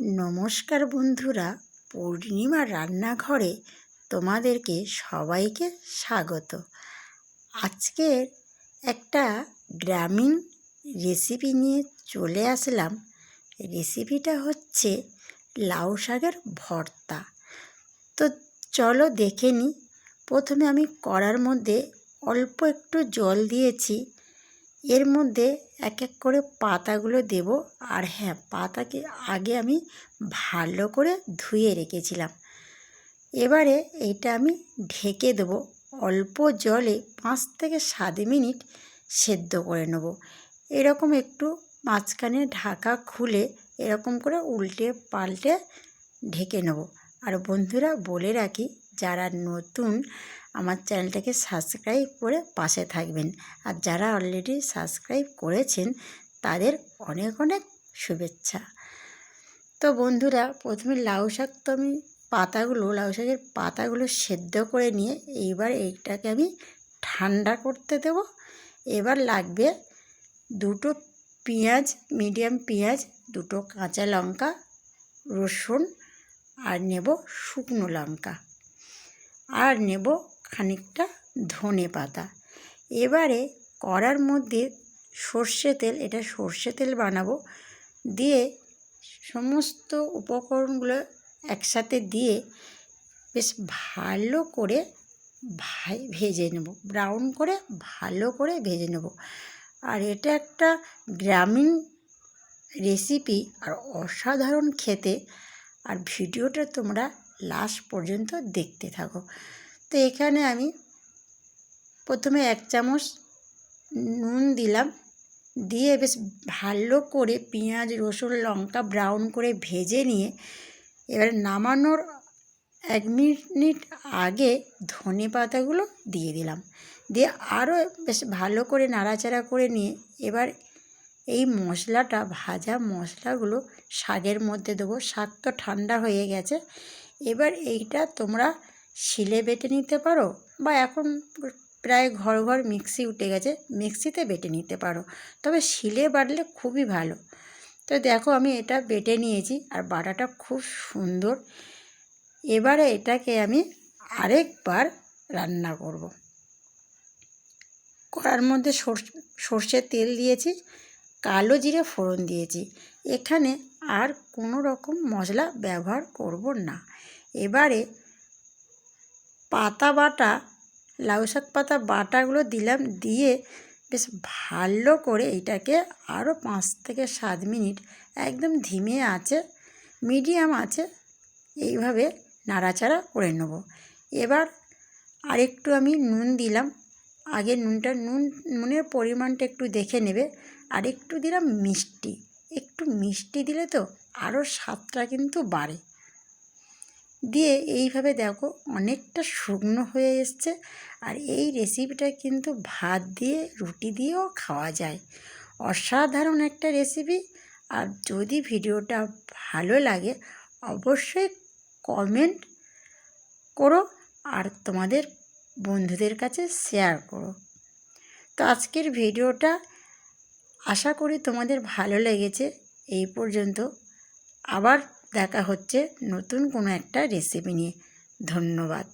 নমস্কার বন্ধুরা পূর্ণিমা রান্নাঘরে তোমাদেরকে সবাইকে স্বাগত। আজকের একটা গ্রামীণ রেসিপি নিয়ে চলে আসলাম। রেসিপিটা হচ্ছে লাউ শাকের ভর্তা। তো চলো দেখে নিই। প্রথমে আমি কড়ার মধ্যে অল্প একটু জল দিয়েছি। এর মধ্যে এক এক করে পাতাগুলো দেব। আর হ্যাঁ পাতাকে আগে আমি ভালো করে ধুয়ে রেখেছিলাম। এবারে এইটা আমি ঢেকে দেবো। অল্প জলে পাঁচ থেকে সাত মিনিট সেদ্ধ করে নেব। এরকম একটু মাঝখানে ঢাকা খুলে এরকম করে উল্টে পাল্টে ঢেকে নেব। আর বন্ধুরা বলে রাখি যারা নতুন, আমার চ্যানেলটাকে সাবস্ক্রাইব করে পাশে থাকবেন। আর যারা অলরেডি সাবস্ক্রাইব করেছেন, তাদের অনেক অনেক শুভেচ্ছা। তো বন্ধুরা, প্রথমে লাউ শাক তো আমি পাতাগুলো, লাউ শাকের পাতাগুলো সেদ্ধ করে নিয়ে এইবার এইটাকে আমি ঠান্ডা করতে দেব। এবার লাগবে দুটো পেঁয়াজ মিডিয়াম পেঁয়াজ, দুটো কাঁচা লঙ্কা, রসুন, আর নেব শুকনো লঙ্কা। আর নেব খানিকটা ধনে পাতা। এবারে কড়ার মধ্যে সর্ষে তেল, এটা সর্ষে তেল বানাবো। দিয়ে সমস্ত উপকরণগুলো একসাথে দিয়ে বেশ ভালো করে ভাই ভেজে নেব ব্রাউন করে ভালো করে ভেজে নেব। আর এটা একটা গ্রামীণ রেসিপি আর অসাধারণ খেতে। আর ভিডিওটা তোমরা লাস্ট পর্যন্ত দেখতে থাকো। তো এখানে আমি প্রথমে এক চামচ নুন দিলাম। দিয়ে বেশ ভালো করে পেঁয়াজ, রসুন, লঙ্কা ব্রাউন করে ভেজে নিয়ে এবারে নামানোর এক মিনিট আগে ধনে পাতাগুলো দিয়ে দিলাম। দিয়ে আরও বেশ ভালো করে নাড়াচাড়া করে নিয়ে এবার এই মশলাটা, ভাজা মশলাগুলো শাকের মধ্যে দেবো। শাক তো ঠান্ডা হয়ে গেছে। এবার এইটা তোমরা শিলে বেটে নিতে পারো বা এখন প্রায় ঘর ঘর মিক্সি উঠে গেছে, মিক্সিতে বেটে নিতে পারো। তবে শিলে বাটলে খুবই ভালো। তো দেখো আমি এটা বেটে নিয়েছি আর বাটাটা খুব সুন্দর। এবারে এটাকে আমি আরেকবার রান্না করব। কড়ার মধ্যে সর্ষের তেল দিয়েছি, কালো জিরে ফোড়ন দিয়েছি। এখানে আর কোনো রকম মশলা ব্যবহার করব না। এবারে পাতা বাটা, লাউ শাক পাতা বাটাগুলো দিলাম, দিয়ে বেশ ভালো করে এটাকে আরও পাঁচ থেকে সাত মিনিট একদম ধিমে আছে, মিডিয়াম আছে, এইভাবে নাড়াচাড়া করে নেব। এবার আরেকটু আমি নুন দিলাম। আগে নুনটা, নুন, নুনের পরিমাণটা একটু দেখে নেবে। আর একটু দিলাম মিষ্টি। একটু মিষ্টি দিলে তো আরও স্বাদটা কিন্তু বাড়ে। দিয়ে এইভাবে দেখো অনেকটা শুকনো হয়ে এসছে আর এই রেসিপিটা কিন্তু ভাত দিয়ে, রুটি দিয়েও খাওয়া যায়। অসাধারণ একটা রেসিপি আর যদি ভিডিওটা ভালো লাগে অবশ্যই কমেন্ট করো আর তোমাদের বন্ধুদের কাছে শেয়ার করো। তো আজকের ভিডিওটা আশা করি তোমাদের ভালো লেগেছে। এই পর্যন্ত আবার দেখা হচ্ছে নতুন কোনো একটা রেসিপি নিয়ে। ধন্যবাদ।